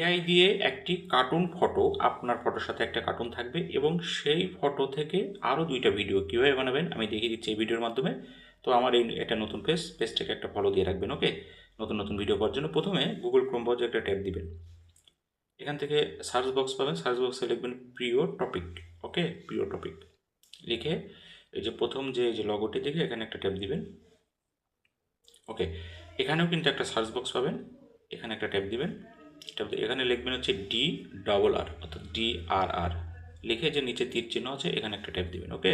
AI দিয়ে একটি cartoon photo আপনার ফটোর সাথে একটা কার্টুন থাকবে এবং সেই ফটো থেকে আরও দুইটা ভিডিও কীভাবে বানাবেন, আমি দেখিয়ে দিচ্ছি এই ভিডিওর মাধ্যমে। তো আমার এই একটা নতুন পেজ পেজটাকে একটা ফলো দিয়ে রাখবেন ওকে নতুন নতুন ভিডিও পাওয়ার জন্য প্রথমে গুগল ক্রোম ব্রাউজারে একটা ট্যাব দিবেন। এখান থেকে সার্চ বক্স পাবেন সার্চ বক্সে লিখবেন প্রিয় টপিক ওকে প্রিয় টপিক লিখে এই যে প্রথম যে যে লগোটি দেখে এখানে একটা ট্যাব দিবেন। ওকে এখানেও কিন্তু একটা সার্চ বক্স পাবেন, এখানে একটা ট্যাব দিবেন। এখানে লিখবেন হচ্ছে ডি ডবল আর অর্থাৎ ডি আর আর লিখে যে নিচে তীর চিহ্ন আছে, এখানে একটা ট্যাপ দিবেন ওকে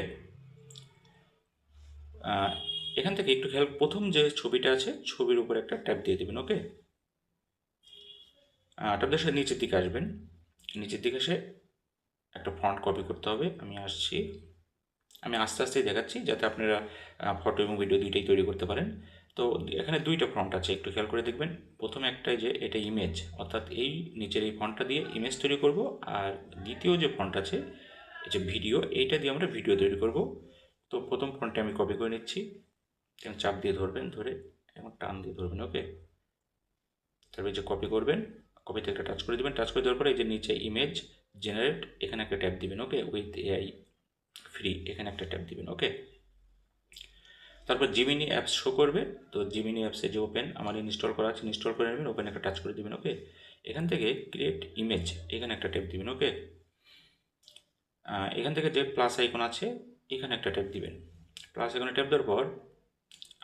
এখান থেকে একটু খেয়াল, প্রথম যে ছবিটা আছে, ছবির উপরে একটা ট্যাপ দিয়ে দিবেন ওকে ট্যাব দিয়ে সে নিচের দিকে আসবেন। নিচের দিকে এসে একটা ফন্ট কপি করতে হবে। আমি আসছি। আমি আস্তে আস্তেই দেখাচ্ছি, যাতে আপনারা ফটো এবং ভিডিও দুইটাই তৈরি করতে পারেন। তো এখানে দুইটা ফন্ট আছে, একটু খেয়াল করে দেখবেন। প্রথম একটাই যে, এটা ইমেজ অর্থাৎ এই নিচের এই ফন্টটা দিয়ে ইমেজ তৈরি করব, আর দ্বিতীয় যে ফন্ট আছে, এই যে ভিডিও এইটা দিয়ে আমরা ভিডিও তৈরি করব। তো প্রথম ফন্টটা আমি কপি করে নিচ্ছি। এবং চাপ দিয়ে ধরবেন, ধরে এবং টান দিয়ে ধরবেন ওকে তারপরে যে কপি করবেন কপিতে একটা টাচ করে দিবেন টাচ করে দেওয়ার পরে এই যে নিচে ইমেজ জেনারেট এখানে একটা ট্যাপ দিবেন ওকে উইথ এআই ফ্রি এখানে একটা ট্যাপ দিবেন ওকে তারপর জিমিনি অ্যাপস শো করবে, তো জিমিনি অ্যাপসে যে ওপেন আমার ইনস্টল করা আছে ইনস্টল করে নেবেন ওপেন একটা টাচ করে দিবেন ওকে এখান থেকে ক্রিয়েট ইমেজ এখানে একটা ট্যাপ দিবেন ওকে এখান থেকে যে প্লাস আইকন আছে, এখানে একটা ট্যাপ দিবেন। প্লাস আইকনে ট্যাপ দেওয়ার পর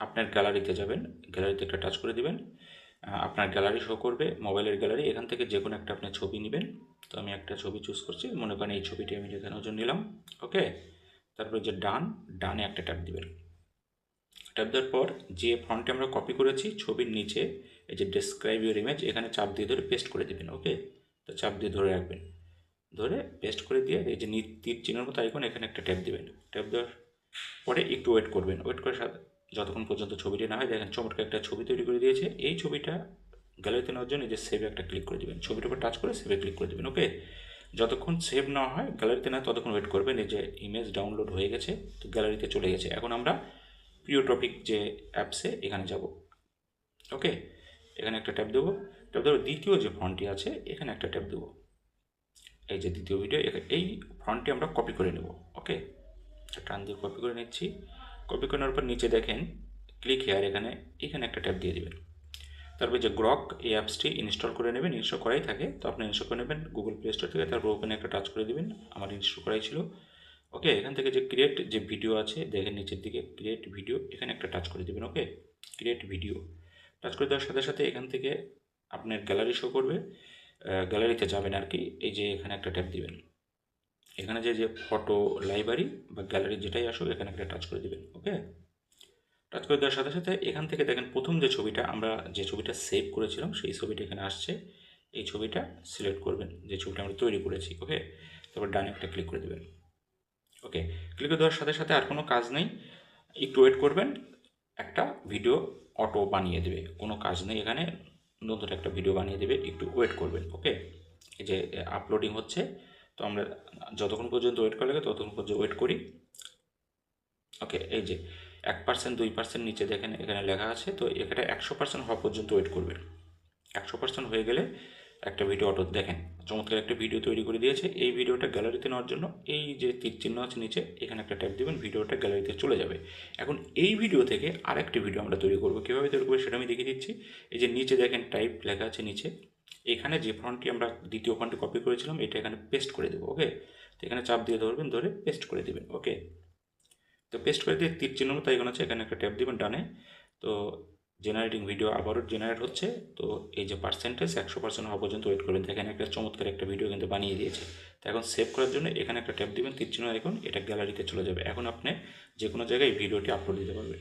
আপনার গ্যালারিতে যাবেন গ্যালারিতে একটা টাচ করে দিবেন। আপনার গ্যালারি শো করবে মোবাইলের গ্যালারি এখান থেকে যে কোনো একটা আপনি ছবি নেবেন। তো আমি একটা ছবি চুজ করছি, মনে করেন এই ছবিটি আমি দেখানোর জন্য নিলাম ওকে তারপরে যে ডান, ডানে একটা ট্যাপ দিবেন। ট্যাপ দেওয়ার পর যে ফন্টে আমরা কপি করেছি, ছবির নিচে এই যে ডেসক্রাইব ইউর ইমেজ এখানে চাপ দিয়ে ধরে পেস্ট করে দেবেন ওকে তো চাপ দিয়ে ধরে রাখবেন। ধরে পেস্ট করে দিয়ে এই যে তীর চিহ্নের মতো আইকন এখানে একটা ট্যাপ দেবেন। ট্যাপ দেওয়ার পরে একটু ওয়েট করবেন। ওয়েট করে সাথে যতক্ষণ পর্যন্ত ছবিটি না হয়, দেখেন চমৎকার একটা ছবি তৈরি করে দিয়েছে। এই ছবিটা গ্যালারিতে নেওয়ার জন্য এই যে সেভে একটা ক্লিক করে দেবেন। ছবিটার উপর টাচ করে সেভে ক্লিক করে দেবেন ওকে যতক্ষণ সেভ না হয় গ্যালারিতে না ততক্ষণ ওয়েট করবেন। এই যে ইমেজ ডাউনলোড হয়ে গেছে, তো গ্যালারিতে চলে গেছে। এখন আমরা প্রিয় টপিক যে অ্যাপসে এখানে যাব। ওকে? এখানে একটা ট্যাপ দেবো। ট্যাপ দেবো দ্বিতীয় যে ফন্টটি আছে, এখানে একটা ট্যাপ দেবো। এই যে দ্বিতীয় ভিডিও এই ফন্টটি আমরা কপি করে নেব। ওকে? টান দিয়ে কপি করে নিচ্ছি। কপি করে নেওয়ার পর নিচে দেখেন, ক্লিক হেয়ার এখানে এখানে একটা ট্যাপ দিয়ে দেবেন। তারপর যে গ্রক এই অ্যাপসটি ইনস্টল করে নেবেন, ইনস্টল করাই থাকে। তো আপনি ইনস্টল করে নেবেন, গুগল প্লে স্টোর থেকে তারপর ওপেনে একটা টাচ করে দিবেন। আমার ইনস্টল করাই ছিল। ওকে এখান থেকে যে ক্রিয়েট যে ভিডিও আছে, দেখেন নিচের দিকে ক্রিয়েট ভিডিও এখানে একটা টাচ করে দিবেন ওকে ক্রিয়েট ভিডিও টাচ করে দেওয়ার সাথে সাথে এখান থেকে আপনার গ্যালারি শো করবে। গ্যালারিতে যাবেন আর কি, এই যে এখানে একটা ট্যাপ দিবেন। এখানে যে যে ফটো লাইব্রেরি বা গ্যালারি যেটাই আসুক, এখানে একটা টাচ করে দেবেন ওকে টাচ করে দেওয়ার সাথে সাথে এখান থেকে দেখেন প্রথম যে ছবিটা, আমরা যে ছবিটা সেভ করেছিলাম, সেই ছবিটা এখানে আসছে। এই ছবিটা সিলেক্ট করবেন, যে ছবিটা আমরা তৈরি করেছি ওকে তারপর ডানে একটা ক্লিক করে দেবেন। ওকে ক্লিক দেওয়ার সাথে সাথে আর কোনো কাজ নেই। একটু ওয়েট করবেন, একটা ভিডিও অটো বানিয়ে দেবে। কোনো কাজ নেই এখানে, নতুন একটা ভিডিও বানিয়ে দেবে, একটু ওয়েট করবেন ওকে এই যে আপলোডিং হচ্ছে, তো আমরা যতক্ষণ পর্যন্ত ওয়েট করা লাগে, ততক্ষণ পর্যন্ত ওয়েট করি। ওকে এই যে, এক পার্সেন্ট দুই পার্সেন্ট নিচে দেখেন, এখানে লেখা আছে, তো এখানে একশো পার্সেন্ট হওয়া পর্যন্ত ওয়েট করবেন। একশো পার্সেন্ট হয়ে গেলে একটা ভিডিও অটো দেখেন, চমৎকার একটা ভিডিও তৈরি করে দিয়েছে। এই ভিডিওটা গ্যালারিতে নেওয়ার জন্য এই যে তীর চিহ্ন আছে নিচে, এখানে একটা ট্যাপ দিবেন ভিডিওটা গ্যালারিতে চলে যাবে। এখন এই ভিডিও থেকে আরেকটি ভিডিও আমরা তৈরি করব। কীভাবে তৈরি করব সেটা আমি দেখিয়ে দিচ্ছি। এই যে নিচে দেখেন টাইপ লেখা আছে নিচে। এখানে যে ফন্টটি আমরা দ্বিতীয় ফন্টে কপি করেছিলাম, এটা এখানে পেস্ট করে দেবো ওকে তো এখানে চাপ দিয়ে ধরবেন, ধরে পেস্ট করে দেবেন ওকে তো পেস্ট করে দিয়ে তীর চিহ্ন তাই এখানে আছে, এখানে একটা ট্যাপ দিবেন ডানে তো জেনারেটিং ভিডিও আবারও জেনারেট হচ্ছে। তো এই যে পার্সেন্টেজ একশো পার্সেন্ট হওয়া পর্যন্ত ওয়েট করবেন। দেখেন একটা চমৎকার একটা ভিডিও কিন্তু বানিয়ে দিয়েছে। তো এখন সেভ করার জন্য এখানে একটা ট্যাপ দিবেন তীর চিহ্ন এখন এটা গ্যালারিতে চলে যাবে। এখন আপনি যে কোনো জায়গায় ভিডিওটি আপলোড দিতে পারবেন।